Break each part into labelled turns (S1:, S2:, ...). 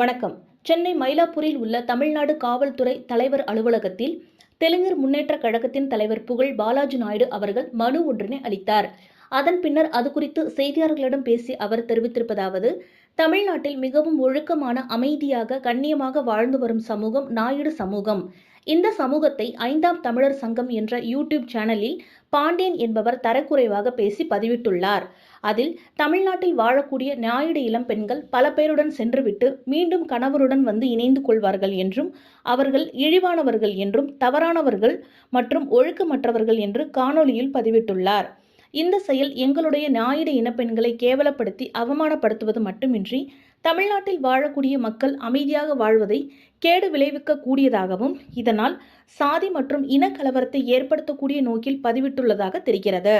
S1: வணக்கம். சென்னை மயிலாப்பூரில் உள்ள தமிழ்நாடு காவல்துறை தலைவர் அலுவலகத்தில் தெலுங்கர் முன்னேற்ற கழகத்தின் தலைவர் புகழ் பாலாஜி நாயுடு அவர்கள் மனு ஒன்றினை அளித்தார். அதன் பின்னர் அது குறித்து செய்தியாளர்களிடம் பேசி அவர் தெரிவித்திருப்பதாவது தமிழ்நாட்டில் மிகவும் ஒழுக்கமான அமைதியாக கண்ணியமாக வாழ்ந்து வரும் சமூகம் நாயுடு சமூகம். இந்த சமூகத்தை ஐந்தாம் தமிழர் சங்கம் என்ற யூடியூப் சேனலில் பாண்டியன் என்பவர் தரக்குறைவாக பேசி பதிவிட்டுள்ளார். அதில் தமிழ்நாட்டில் வாழக்கூடிய நாயுடு இளம் பெண்கள் பல பேருடன் சென்றுவிட்டு மீண்டும் கணவருடன் வந்து இணைந்து கொள்வார்கள் என்றும் அவர்கள் இழிவானவர்கள் என்றும் தவறானவர்கள் மற்றும் ஒழுக்கமற்றவர்கள் என்று காணொளியில் பதிவிட்டுள்ளார். இந்த செயல் எங்களுடைய ஞாயிறு இனப்பெண்களை கேவலப்படுத்தி அவமானப்படுத்துவது மட்டுமின்றி தமிழ்நாட்டில் வாழக்கூடிய மக்கள் அமைதியாக வாழ்வதை கேடு விளைவிக்க கூடியதாகவும் இதனால் சாதி மற்றும் இனக்கலவரத்தை ஏற்படுத்தக்கூடிய நோக்கில் பதிவிட்டுள்ளதாக தெரிகிறது.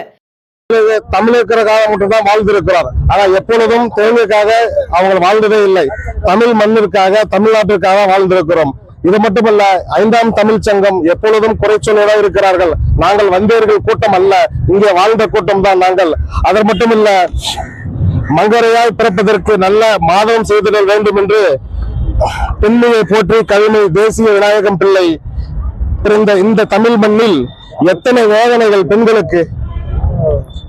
S2: தமிழுக்காக மட்டும்தான் வாழ்ந்திருக்கிறார். ஆனா எப்பொழுதும் தெலுங்குக்காக அவங்க வாழ்ந்ததே இல்லை. தமிழ் மண்ணிற்காக தமிழ்நாட்டிற்காக வாழ்ந்திருக்கிறோம். இது மட்டுமல்ல ஐந்தாம் தமிழ் சங்கம் எப்பொழுதும் குறைச்சொல்லோட இருக்கிறார்கள். நாங்கள் வந்தேர்கள் கூட்டம் அல்ல இங்கே வாழ்ந்த கூட்டம் தான் நாங்கள். அது மட்டுமல்ல மங்கரையாய் பிறப்பதற்கு நல்ல மாதவம் செய்திடல் வேண்டும் என்று பெண்மையை போற்றி கல்வி தேசிய விநாயகம் பிள்ளை பிறந்த இந்த தமிழ் மண்ணில் எத்தனை வேதனைகள் பெண்களுக்கு.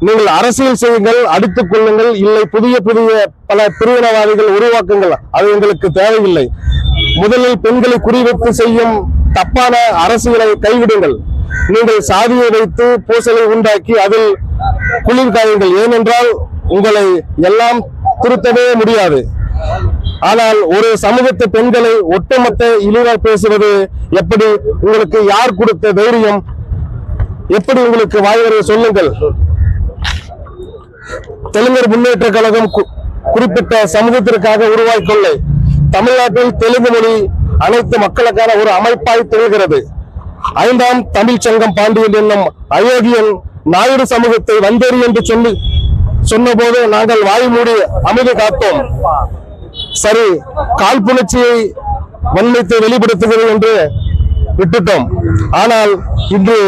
S2: நீங்கள் அரசியல் செய்யுங்கள் அடித்துக் கொள்ளுங்கள் இல்லை புதிய புதிய பல பிரிவினவாதிகள் உருவாக்குங்கள் அது எங்களுக்கு தேவையில்லை. முதலில் பெண்களை குறிவைத்து செய்யும் தப்பான அரசியலை கைவிடுங்கள். நீங்கள் சாதியை வைத்து பூசலை உண்டாக்கி அதில் குளிர் காயுங்கள். ஏனென்றால் உங்களை எல்லாம் திருத்தவே முடியாது. ஆனால் ஒரு சமூகத்து பெண்களை ஒட்டுமொத்த இழிவா பேசுவது எப்படி உங்களுக்கு யார் கொடுத்த தைரியம்? எப்படி உங்களுக்கு வாய்வரை சொல்லுங்கள். தெலுங்கர் முன்னேற்ற கழகம் கு- குறிப்பிட்ட சமூகத்திற்காக உருவாக்கவில்லை தமிழ்நாட்டில் தெலுங்கு மொழி அனைத்து மக்களுக்கான ஒரு அமைப்பாய் திகழ்கிறது. ஐந்தாம் தமிழ் சங்கம் பாண்டியன் என்னும் அயோக்கியன் நாயுடு சமூகத்தை வந்தேறி என்று சொல்லி சொன்னபோது நாங்கள் வாய் மூடி அமைதி காத்தோம். சரி காழ்ப்புணர்ச்சியை வன்மைத்தை வெளிப்படுத்துகிறது என்று விட்டுட்டோம். ஆனால் இன்று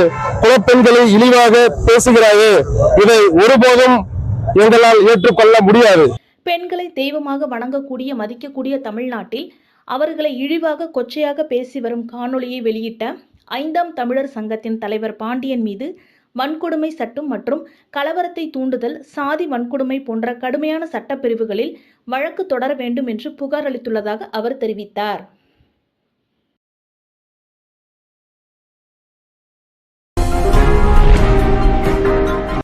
S2: குலப்பெண்களை இழிவாக பேசுகிறாயே இதை ஒருபோதும் எங்களால் ஏற்றுக்கொள்ள முடியாது.
S1: பெண்களை தெய்வமாக வணங்கக்கூடிய மதிக்கக்கூடிய தமிழ்நாட்டில் அவர்களை இழிவாக கொச்சையாக பேசி வரும் காணொளியை வெளியிட்ட ஐந்தாம் தமிழர் சங்கத்தின் தலைவர் பாண்டியன் மீது வன்கொடுமை சட்டம் மற்றும் கலவரத்தை தூண்டுதல் சாதி வன்கொடுமை போன்ற கடுமையான சட்டப்பிரிவுகளில் வழக்கு தொடர வேண்டும் என்று புகார் அளித்துள்ளதாக அவர் தெரிவித்தார்.